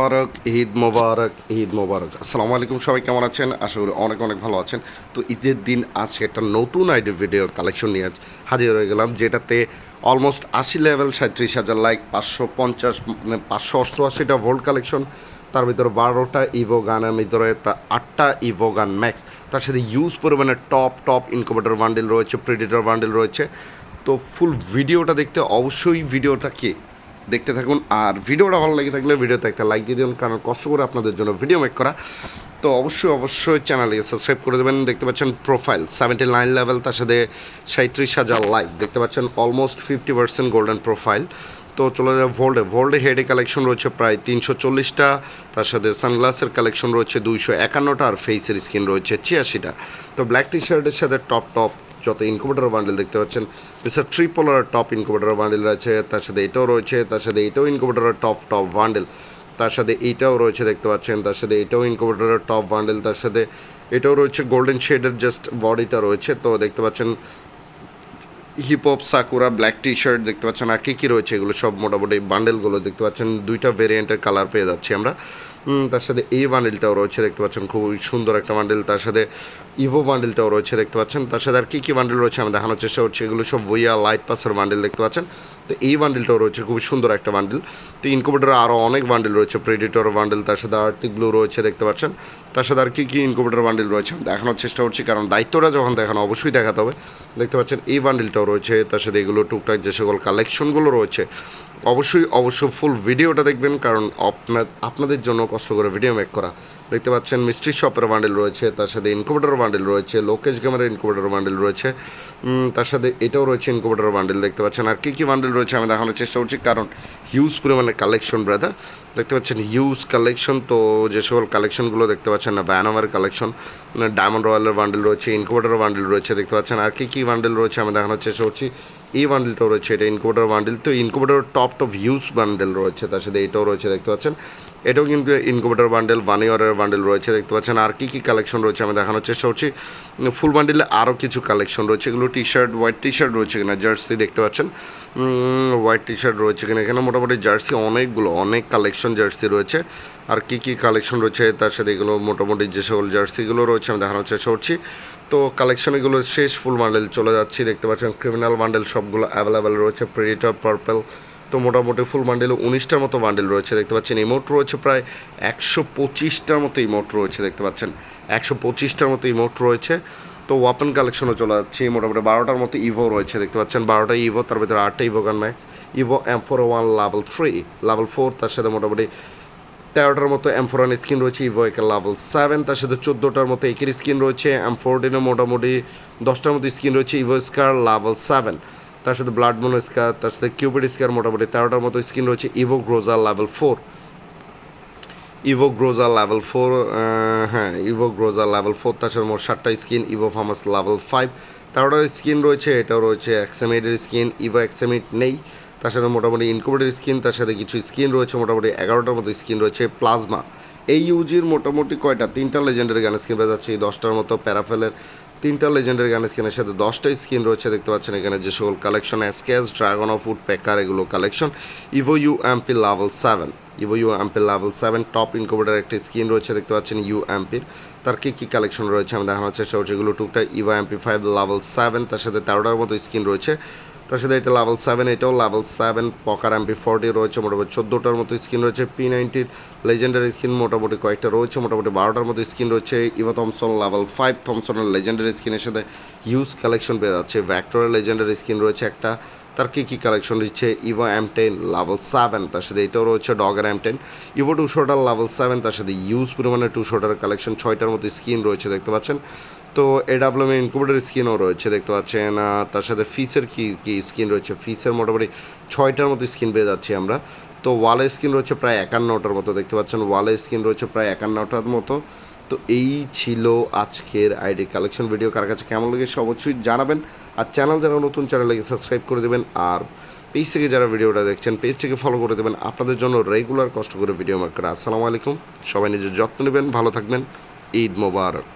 মোবারক, ঈদ মোবারক ঈদ মোবারক। আসসালামু আলাইকুম, সবাই কেমন আছেন? আশা করি অনেক অনেক ভালো আছেন। তো ঈদের দিন আজকে একটা নতুন আইডি ভিডিও কালেকশন নিয়ে হাজির হয়ে গেলাম, যেটাতে অলমোস্ট আশি লেভেল সাঁত্রিশ হাজার লাইক পাঁচশো পঞ্চাশ মানে পাঁচশো অষ্টআশিটা ভোল্ট কালেকশন তার ভিতরে বারোটা ইভো গানের ভিতরে তা আটটা ইভো গান ম্যাক্স তার সাথে ইউজ পরিমাণে টপ টপ ইনকুবেটর বান্ডেল রয়েছে প্রেডিটর বান্ডেল রয়েছে। তো ফুল ভিডিওটা দেখতে অবশ্যই ভিডিওটা কি দেখতে থাকুন। আর ভিডিওটা ভালো লেগে থাকলে ভিডিওতে একটা লাইক দিয়ে দিন, কারণ কষ্ট করে আপনাদের জন্য ভিডিও মেক করা। তো অবশ্যই অবশ্যই চ্যানেলে সাবস্ক্রাইব করে দেবেন। দেখতে পাচ্ছেন প্রোফাইল সেভেন্টি নাইন লেভেল তার সাথে সাঁত্রিশ হাজার লাইক দেখতে পাচ্ছেন almost fifty percent golden profile তো চলে যাবে ভোল্ডে ভোল্ডে হেডে কালেকশন রয়েছে প্রায় তিনশো চল্লিশটা। তার সাথে সানগ্লাসের কালেকশন রয়েছে দুইশো একান্নটা। আর ফেসের স্কিন রয়েছে ছিয়াশিটা। তো ব্ল্যাক টি শার্টের সাথে টপ টপ যত ইনকুবেটর বান্ডেল দেখতে পাচ্ছেন বিশেষ ট্রিপলার টপ ইনকুবেটর বান্ডেল রয়েছে, তার সাথে এটাও রয়েছে, তার সাথে এটাও ইনকুবেটরের টপ টপ বান্ডেল তার সাথে এইটাও রয়েছে দেখতে পাচ্ছেন, তার সাথে এটাও ইনকুবেটরের টপ বান্ডেল তার সাথে এটাও রয়েছে গোল্ডেন শেডের জাস্ট বডিটা রয়েছে, তো দেখতে পাচ্ছেন hip hop Sakura black T shirt দেখতে পাচ্ছেন, আর কী কী রয়েছে, এগুলো সব মোটামুটি বান্ডেলগুলো দেখতে পাচ্ছেন, দুইটা ভেরিয়েন্টের কালার পেয়ে যাচ্ছি আমরা। তার সাথে এই বান্ডেলটাও রয়েছে, দেখতে পাচ্ছেন, খুবই সুন্দর একটা বান্ডেল তার সাথে ইভো বান্ডেলটাও রয়েছে, দেখতে পাচ্ছেন। তার সাথে আর কী কী বান্ডেল রয়েছে আমি দেখানোর চেষ্টা করছি, এগুলো সব ভুইয়া লাইট পাসের বান্ডেল দেখতে পাচ্ছেন। তো এই বান্ডেলটাও রয়েছে, খুবই সুন্দর একটা বান্ডেল। তো ইনকুবেটারে আরও অনেক বান্ডেল রয়েছে প্রেডিটর বান্ডেল, তার সাথে আর্থিক ব্লু রয়েছে, দেখতে পাচ্ছেন। তার সাথে আর কী কী ইনকুবেটার বান্ডেল রয়েছে দেখানোর চেষ্টা করছি, কারণ দায়িত্বটা যখন দেখানো অবশ্যই দেখাতে হবে। দেখতে পাচ্ছেন, এই বান্ডেলটাও রয়েছে, তার সাথে এগুলো টুকটাক যে সকল কালেকশনগুলো রয়েছে, অবশ্যই অবশ্যই ফুল ভিডিওটা দেখবেন, কারণ আপনার আপনাদের জন্য কষ্ট করে ভিডিও মেক করা। দেখতে পাচ্ছেন মিস্ট্রি শপের বান্ডেল রয়েছে, তার সাথে ইনকুবেটর বান্ডেল রয়েছে লোকেশ গেমের ইনকুবেটর বান্ডেল রয়েছে তার সাথে এটাও রয়েছে ইনকুবেটর বান্ডেল দেখতে পাচ্ছেন। আর কী কী বান্ডেল রয়েছে আমি দেখানোর চেষ্টা করছি, কারণ হিউজ পরিমাণে কালেকশন ব্রাদার দেখতে পাচ্ছেন হিউজ কালেকশন তো যে সকল কালেকশনগুলো দেখতে পাচ্ছেন না ব্যানামের কালেকশন ডায়মন্ড রয়্যালের বান্ডেল রয়েছে ইনকুবেটর বান্ডেল রয়েছে, দেখতে পাচ্ছেন। আর কী কী বান্ডেল রয়েছে আমি দেখানোর চেষ্টা করছি, এই বান্ডেলটাও রয়েছে, এটা ইনকুবেটর বান্ডেল তো incubator top top huge bundle রয়েছে, তার সাথে এটাও রয়েছে, দেখতে পাচ্ছেন। এটাও কিন্তু ইনকুবেটর বান্ডেল ওয়ান ইয়ারের বান্ডেল রয়েছে, দেখতে পাচ্ছেন। আর কী কী কালেকশন রয়েছে আমি দেখানোর চেষ্টা করছি। ফুল বান্ডেলে আরও কিছু কালেকশন রয়েছে। এগুলো T shirt white T shirt রয়েছে কিনা, জার্সি দেখতে পাচ্ছেন। হোয়াইট টি শার্ট রয়েছে কিনা এখানে। মোটামুটি জার্সি অনেকগুলো, অনেক কালেকশন জার্সি রয়েছে। আর কী কী কালেকশন রয়েছে তার সাথে এগুলো, মোটামুটি যে সকল জার্সিগুলো রয়েছে আমি দেখানোর চেষ্টা করছি। তো কালেকশন এগুলো শেষ ফুল বান্ডেল চলে যাচ্ছি, দেখতে পাচ্ছেন। ক্রিমিনাল বান্ডেল সবগুলো অ্যাভেলেবেল রয়েছে। প্রেডিটর পার্পেল তো মোটামুটি ফুল বান্ডেল উনিশটার মতো বান্ডেল রয়েছে, দেখতে পাচ্ছেন। ইমোট রয়েছে প্রায় একশো পঁচিশটার মতো ইমোট রয়েছে, দেখতে পাচ্ছেন। একশো পঁচিশটার মতো ইমোট রয়েছে। তো ওয়াপেন কালেকশনও চলে যাচ্ছে, মোটামুটি বারোটার মতো ইভো রয়েছে, দেখতে পাচ্ছেন। বারোটা ইভো তার ভিতরে আটটা Evo gun max Evo M four one level three level four তার সাথে মোটামুটি তেরোটার মতো এম ফোর ওয়ান স্ক্রিন রয়েছে ইভো একের লেভেল সেভেন তার সাথে চোদ্দোটার মতো একের স্ক্রিন রয়েছে। এম ফোরটিনের মোটামুটি দশটার মতো স্ক্রিন রয়েছে ইভো স্কার লেভেল সেভেন তার সাথে ব্লাড মোনো স্কার তার সাথে কিউপিড স্কার মোটামুটি তেরোটার মতো স্কিন রয়েছে Evo Groza level four Evo Groza level four হ্যাঁ ইভো গ্রোজা লেভেল ফোর তার সাথে মোট সাতটা skin Evo FAMAS level five তেরোটা স্কিন রয়েছে, এটাও রয়েছে এক্সামিটের স্কিন ইভো এক্সামিট নেই। তার সাথে মোটামুটি ইনকুবেটের স্কিন তার সাথে কিছু স্কিন রয়েছে, মোটামুটি এগারোটার মতো স্কিন রয়েছে প্লাজমা এই ইউজির মোটামুটি কয়টা? তিনটা লেজেন্ডারি গান স্কিন পেয়ে যাচ্ছে দশটার মতো প্যারাফেলের তিনটা লেজেন্ডারি গান স্কিনের সাথে দশটা স্কিন রয়েছে, দেখতে পাচ্ছেন এখানে যে সকল কালেকশন এসকেস ড্রাগন অফ উড প্যাকার এগুলো collection Evo U MP level seven Evo U MP level seven top incubator একটি স্কিন রয়েছে, দেখতে পাচ্ছেন ইউ এমপির তার কী কী কালেকশন রয়েছে আমি দেখানোর চেষ্টা করছি, এগুলো টুকটা Evo MP five level seven তার সাথে তেরোটার মতো স্কিন রয়েছে। তার সাথে এটা লেভেল সেভেন এটাও level seven packer MP forty রয়েছে মোটামুটি চোদ্দোটার মতো স্ক্রিন রয়েছে পি নাইনটির লেজেন্ডারি স্ক্রিন মোটামুটি কয়েকটা রয়েছে, মোটামুটি বারোটার মতো স্ক্রিন রয়েছে। ইভা থমসন লেভেল ফাইভ থমসনের লেজেন্ডারি স্ক্রিনের সাথে হিউজ কালেকশন পেয়ে যাচ্ছে। ভ্যাক্টরের লেজেন্ডারি স্ক্রিন রয়েছে একটা, তার কী কী কালেকশন দিচ্ছে? Evo M ten level seven তার সাথে এটাও রয়েছে ডগের এম টেন ইভো টু শোটার লেভেল সেভেন তার সাথে ইউজ পরিমাণে টু শোটার কালেকশন ছয়টার মতো স্কিন রয়েছে, দেখতে পাচ্ছেন। তো এডাব্লিউএম ইনকুবেটার স্কিনও রয়েছে, দেখতে পাচ্ছেন। তার সাথে ফিসের কি কি স্কিন রয়েছে? ফিসের মোটামুটি ছয়টার মতো স্কিন পেয়ে যাচ্ছি আমরা। তো ওয়ালে স্কিন রয়েছে প্রায় একান্নটার মতো, দেখতে পাচ্ছেন? ওয়ালে স্কিন রয়েছে প্রায় একান্নটার মতো। তো এই ছিল আজকের আইডি কালেকশন ভিডিও কার কাছে কেমন লেগেছে অবশ্যই জানাবেন। আর চ্যানেল যারা নতুন চ্যানেলকে সাবস্ক্রাইব করে দেবেন। আর পেজ থেকে যারা ভিডিওটা দেখছেন পেজটিকে ফলো করে দেবেন। আপনাদের জন্য রেগুলার কষ্ট করে ভিডিও মেক করা। আসসালামু আলাইকুম। সবাই নিজের যত্ন নেবেন, ভালো থাকবেন। ঈদ মোবারক।